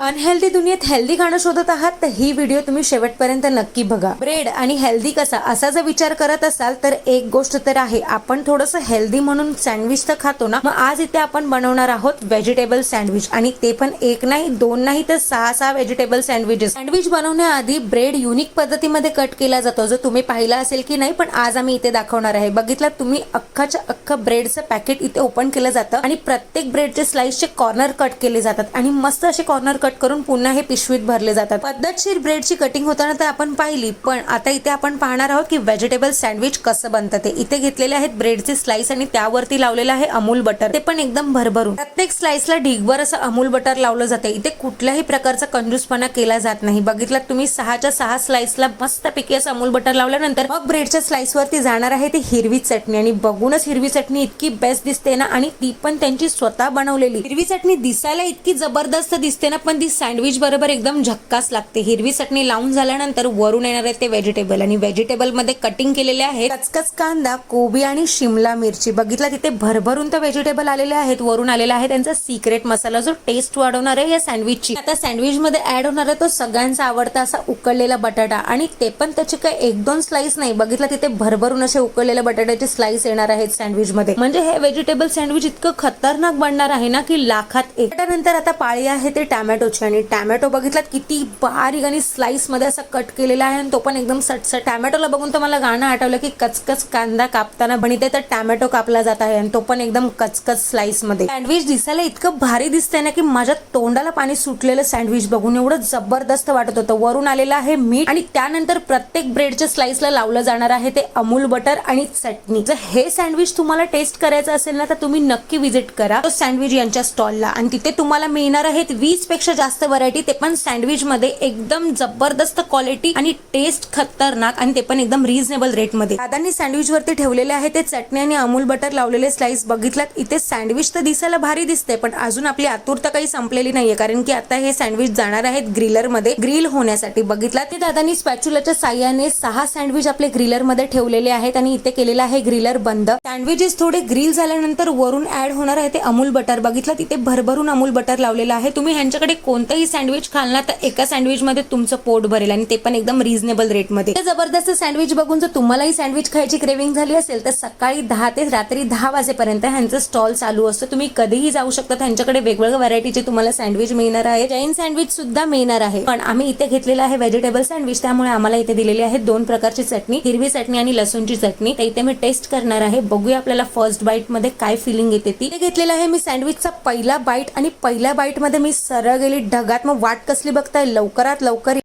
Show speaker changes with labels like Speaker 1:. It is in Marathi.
Speaker 1: अनहेल्दी दुनियेत हेल्दी खाणं शोधत आहात तर ही व्हिडिओ तुम्ही शेवटपर्यंत नक्की बघा. ब्रेड आणि हेल्दी कसा? असा जर विचार करत असाल तर एक गोष्ट तर आहे. आपण थोडस हेल्दी म्हणून सँडविच तर खातो ना? मग आज इथे आपण बनवणार आहोत व्हेजिटेबल सँडविच आणि ते पण एक नाही दोन नाही तर सहा सहा व्हेजिटेबल सँडविचेस सँडविच बनवण्याआधी ब्रेड युनिक पद्धतीमध्ये कट केला जातो. जर तुम्ही पाहिला असेल की नाही पण आज आम्ही इथे दाखवणार आहे. बघितलं तुम्ही अख्खाच्या अख्खं ब्रेडचं पॅकेट इथे ओपन केलं जातं. आणि प्रत्येक ब्रेडचे स्लाइसचे कॉर्नर कट केले जातात. आणि मस्त असे कॉर्नर कट कट करून पुन्हा हे पिशवीत भरले जातात. पद्धतशीर ब्रेडची कटिंग होताना तर आपण पाहिली पण आता इथे आपण पाहणार आहोत की व्हेजिटेबल सँडविच कसं बनतं ते. इथे घेतलेले आहेत ब्रेडचे स्लाइस आणि त्यावरती लावलेलं आहे अमूल बटर ते पण एकदम भरभरून. प्रत्येक स्लाइसला ढिगभर असं अमूल बटर लावलं जाते. इथे कुठल्याही प्रकारचा कंजूसपणा केला जात नाही. बघितलं तुम्ही सहाच्या सहा स्लाइसला मस्तपैकी असं अमूल बटर लावल्यानंतर मग ब्रेडच्या स्लाइस वरती जाणार आहे ती हिरवी चटणी. आणि बघूनच हिरवी चटणी इतकी बेस्ट दिसते ना आणि ती पण त्यांची स्वतः बनवलेली. हिरवी चटणी दिसायला इतकी जबरदस्त दिसते ना पण ती सँडविच बरोबर एकदम झक्कास लागते. हिरवी चटणी लावून झाल्यानंतर वरून येणार आहे ते व्हेजिटेबल आणि व्हेजिटेबलमध्ये कटिंग केलेले आहे कचकच कांदा कोबी आणि शिमला मिरची. बघितला तिथे भरभरून तर व्हेजिटेबल आलेले आहेत वरून आलेला आहे त्यांचा सिक्रेट मसाला जो टेस्ट वाढवणार आहे या सँडविचची. आता सँडविच मध्ये ऍड होणार आहे तो सगळ्यांचा आवडता असा उकडलेला बटाटा. आणि ते पण त्याचे काही एक दोन स्लाइस नाही. बघितला तिथे भरभरून असे उकडलेल्या बटाट्याचे स्लाइस येणार आहेत सँडविच मध्ये. म्हणजे हे व्हेजिटेबल सँडविच इतकं खतरनाक बनणार आहे ना की लाखात एक. त्यानंतर आता पाळी आहे ते टॅमॅटो टॅमॅटोची आणि टॅमॅटो बघितलात? किती बारीक आणि स्लाईसमध्ये असा कट केलेला आहे आणि तो पण एकदम सटसट. टॅमॅटोला बघून तर मला गाणं आठवलं की कचकच कांदा कापताना पण इथे तर टॅमॅटो कापला जात आहे आणि तो पण एकदम कचकच स्लाईसमध्ये सँडविच दिसायला इतकं भारी दिसतंय ना की माझ्या तोंडाला पाणी सुटलेलं सँडविच बघून. एवढं जबरदस्त वाटत होतं. वरून आलेलं आहे मीठ आणि त्यानंतर प्रत्येक ब्रेडच्या स्लाईसला लावलं जाणार आहे ते अमूल बटर आणि चटणी. जर हे सँडविच तुम्हाला टेस्ट करायचं असेल ना तर तुम्ही नक्की विजिट करा. तो सँडविच यांच्या स्टॉलला आणि तिथे तुम्हाला मिळणार आहेत वीसपेक्षा जास्त व्हरायटी ते पण सँडविच मध्ये एकदम जबरदस्त क्वालिटी आणि टेस्ट खतरनाक आणि ते पण एकदम रिझनेबल रेटमध्ये. दादांनी सँडविच वरती ठेवलेले आहे ते चटणी आणि अमूल बटर लावलेले स्लाइस बघितलात. इथे सँडविच तर दिसायला भारी दिसते पण अजून आपली आतुरता काही संपलेली नाहीये कारण की आता हे सँडविच जाणार आहेत ग्रिलरमध्ये ग्रिल होण्यासाठी. बघितला ते दादांनी स्पॅच्युलाच्या साह्याने सहा सँडविच आपले ग्रिलरमध्ये ठेवलेले आहेत आणि इथे केलेलं आहे ग्रिलर बंद. सँडविचेस थोडे ग्रिल झाल्यानंतर वरून ऍड होणार आहे ते अमूल बटर बघितलं तिथे भरभरून अमूल बटर लावलेलं आहे. तुम्ही ह्यांच्याकडे कोणतंही सँडविच खाल ना तर एका सँडविचमध्ये तुमचं पोट भरेल आणि ते पण एकदम रिझनेबल रेटमध्ये जबरदस्त सँडविच बघून जर तुम्हालाही सँडविच खायची क्रेविंग झाली असेल तर सकाळी दहा ते रात्री दहा वाजेपर्यंत ह्यांचं स्टॉल चालू असतं. तुम्ही कधीही जाऊ शकता. त्यांच्याकडे वेगवेगळ्या व्हरायटीचे तुम्हाला सँडविच मिळणार आहे. जैन सँडविच सुद्धा मिळणार आहे. पण आम्ही इथे घेतलेलं आहे व्हेजिटेबल सँडविच त्यामुळे आम्हाला इथे दिलेली आहे दोन प्रकारची चटणी हिरवी चटणी आणि लसूणची चटणी. तर इथे मी टेस्ट करणार आहे. बघूया आपल्याला फर्स्ट बाईटमध्ये काय फिलिंग येते ती. घेतलेलं आहे मी सँडविचचा पहिला बाईट आणि पहिल्या बाईटमध्ये मी सरळ गेली ढगात मग वाट कसली बघताय? लवकरात लवकर